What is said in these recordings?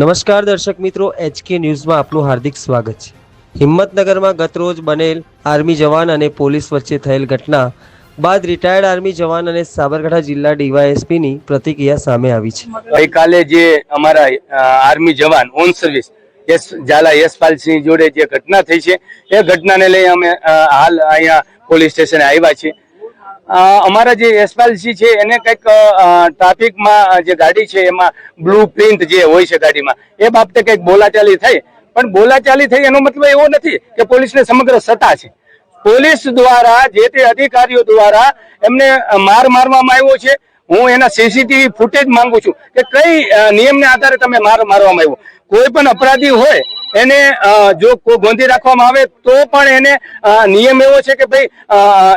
નમસ્કાર દર્શક મિત્રો એચકે ન્યૂઝમાં આપનું હાર્દિક સ્વાગત છે. હિંમતનગરમાં ગતરોજ બનેલ આર્મી જવાન અને પોલીસ વચ્ચે થયેલ ઘટના બાદ રિટાયર્ડ આર્મી જવાન અને સાબરકાંઠા જિલ્લા ડીવાયએસપીની પ્રતિક્રિયા સામે આવી છે. ગઈકાલે જે અમારા આર્મી જવાન ઓન સર્વિસ યશ ઝાલા યશપાલસિંહ જોડે જે ઘટના થઈ છે, એ ઘટનાને લઈ અમે હાલ અહીંયા પોલીસ સ્ટેશને આવ્યા છીએ. અમારા જે એસપાલસી છે, એને કંઈક ટ્રાફિકમાં જે ગાડી છે, એમાં બ્લુ પ્રિન્ટ જે હોય છે ગાડીમાં, એ બાબતે કંઈક બોલાચાલી થઈ. પણ બોલાચાલી થઈ એનો મતલબ એવો નથી કે પોલીસને સમગ્ર સત્તા છે. પોલીસ દ્વારા, જે તે અધિકારીઓ દ્વારા એમને માર મારવામાં આવ્યો છે. હું એના સીસીટીવી ફૂટેજ માંગુ છું કે કઈ નિયમને આધારે તમે માર મારવામાં આવ્યો. કોઈ પણ અપરાધી હોય એને જો ગોંધી રાખવામાં આવે તો પણ એને નિયમ એવો છે કે ભાઈ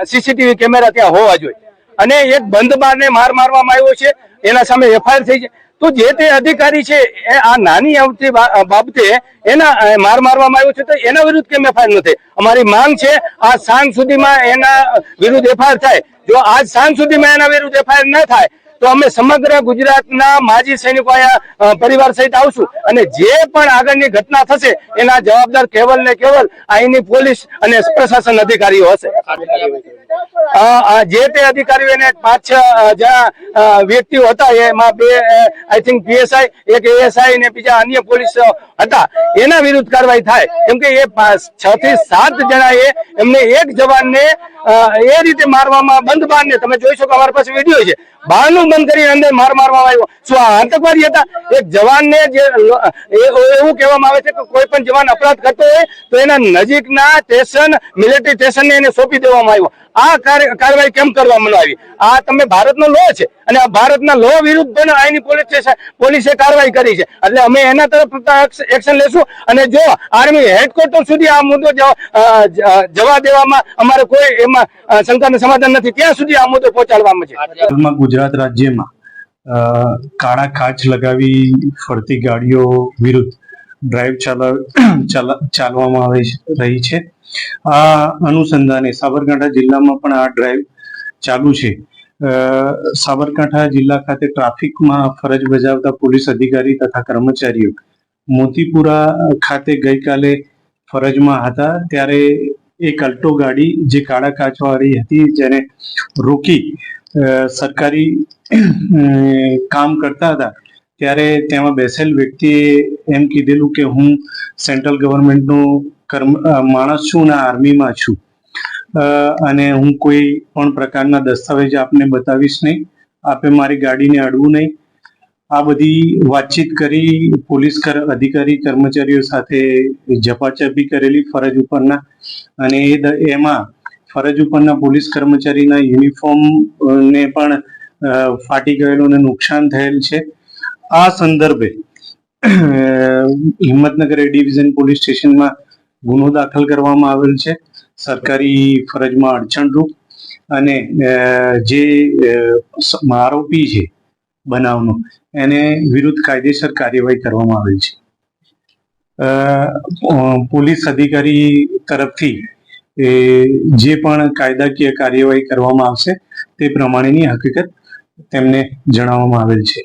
સીસીટીવી કેમેરા ત્યાં હોવા જોઈએ. અને એક બંધ બારને માર મારવામાં આવ્યો છે, એના સામે એફઆઈઆર થઈ છે. તો જે તે અધિકારી છે, એ આ નાની આવતી બાબતે એના માર મારવામાં આવ્યો છે, તો એના વિરુદ્ધ કેમ એફઆઈઆર નથી અમારી માંગ છે, આ સાંજ સુધીમાં એના વિરુદ્ધ એફઆઈઆર થાય. જો આજ સાંજ સુધીમાં એના વિરુદ્ધ એફઆઈઆર ન થાય તો અમે સમગ્ર ગુજરાતના માજી સૈનિકો પરિવાર સહિત આવશું. અને જે પણ આગળની ઘટના થશે, એના જવાબદાર કેવલ ને કેવલ અહીંની પોલીસ અને પ્રશાસન અધિકારીઓ હશે. જે તે અધિકારીઓ પાંચ, છ વ્યક્તિઓ હતા, એમાં બે આઈ થિંક પીએસઆઈ એક એએસઆઈ ને બીજા અન્ય પોલીસ હતા. એના વિરુદ્ધ કાર્યવાહી થાય. કેમ કે એ છ થી સાત જણાએ એમને એક જવાનને એ રીતે મારવામાં બંધ બારને તમે જોઈ શકો અમારી પાસે વીડિયો છે. બારનું બંધ કરી અંદર માર મારવામાં આવ્યો. શું આ આતંકવાદી હતા? એક જવાનને જે એવું કહેવામાં આવે છે કે કોઈ પણ જવાન અપરાધ કરતો હોય તો એના નજીકના સ્ટેશન, મિલિટરી સ્ટેશનને એને સોંપી દેવામાં આવ્યો. આ કાર્ય- કાર્યવાહી કેમ કરવામાં આવી? આ તમે ભારતનો લો છે અને આ ભારતના લો વિરુદ્ધ પણ અહીંની પોલીસ પોલીસે કાર્યવાહી કરી છે. એટલે અમે એના તરફ એક્શન લેશું. અને જો આર્મી હેડક્વાર્ટર સુધી આ મુદ્દો જવા- દેવામાં અમારે કોઈ એમાં શંકાનું સમાધાન નથી. ત્યાં સુધી આ મુદ્દો પહોંચાડવામાં છે. ગુજરાત અ, કાળા કાચ લગાવી ફરતી ગાડીઓ વિરુદ્ધ ડ્રાઈવ ચાલા ચાલા- ચાલવામાં આવે રહી છે. આ અનુસંધાને સાબરકાંઠા જિલ્લામાં પણ આ ડ્રાઈવ ચાલુ છે. સાબરકાંઠા જિલ્લા ખાતે ટ્રાફિકમાં ફરજ બજાવતા પોલીસ અધિકારી તથા કર્મચારીઓ મોતીપુરા ખાતે ગઈકાલે ફરજમાં હતા. ત્યારે એક અલ્ટો ગાડી જે કાળા કાચવાળી હતી જેને રોકી સરકારી કામ કરતા હતા, ત્યારે તેમાં બેસેલ વ્યક્તિએ એમ કીધેલું કે હું સેન્ટ્રલ ગવર્મેન્ટનો કર્મ માણસ છું અને આર્મીમાં છું. અને હું કોઈ પણ પ્રકારના દસ્તાવેજ આપને બતાવીશ નહીં, આપે મારી ગાડીને અડવું નહીં. આ બધી વાતચીત કરી પોલીસ કર, અધિકારી, કર્મચારીઓ સાથે ઝપાઝપી કરેલી ફરજ ઉપરના અને એ એમાં ફરજ ઉપરના પોલીસ કર્મચારીના યુનિફોર્મ ને પણ ફાટી ગયેલું અને નુકસાન થયેલ છે. આ સંદર્ભે હિંમતનગર એ ડિવિઝન પોલીસ સ્ટેશનમાં ગુનો દાખલ કરવામાં આવેલ છે. સરકારી ફરજમાં અડચણરૂપ અને જે આરોપી છે બનાવનો, એને વિરુદ્ધ કાયદેસર કાર્યવાહી કરવામાં આવેલ છે. પોલીસ અધિકારી તરફથી એ જે પણ કાયદાકીય કાર્યવાહી કરવામાં આવશે તે પ્રમાણેની હકીકત તેમને જણાવવામાં આવેલ છે.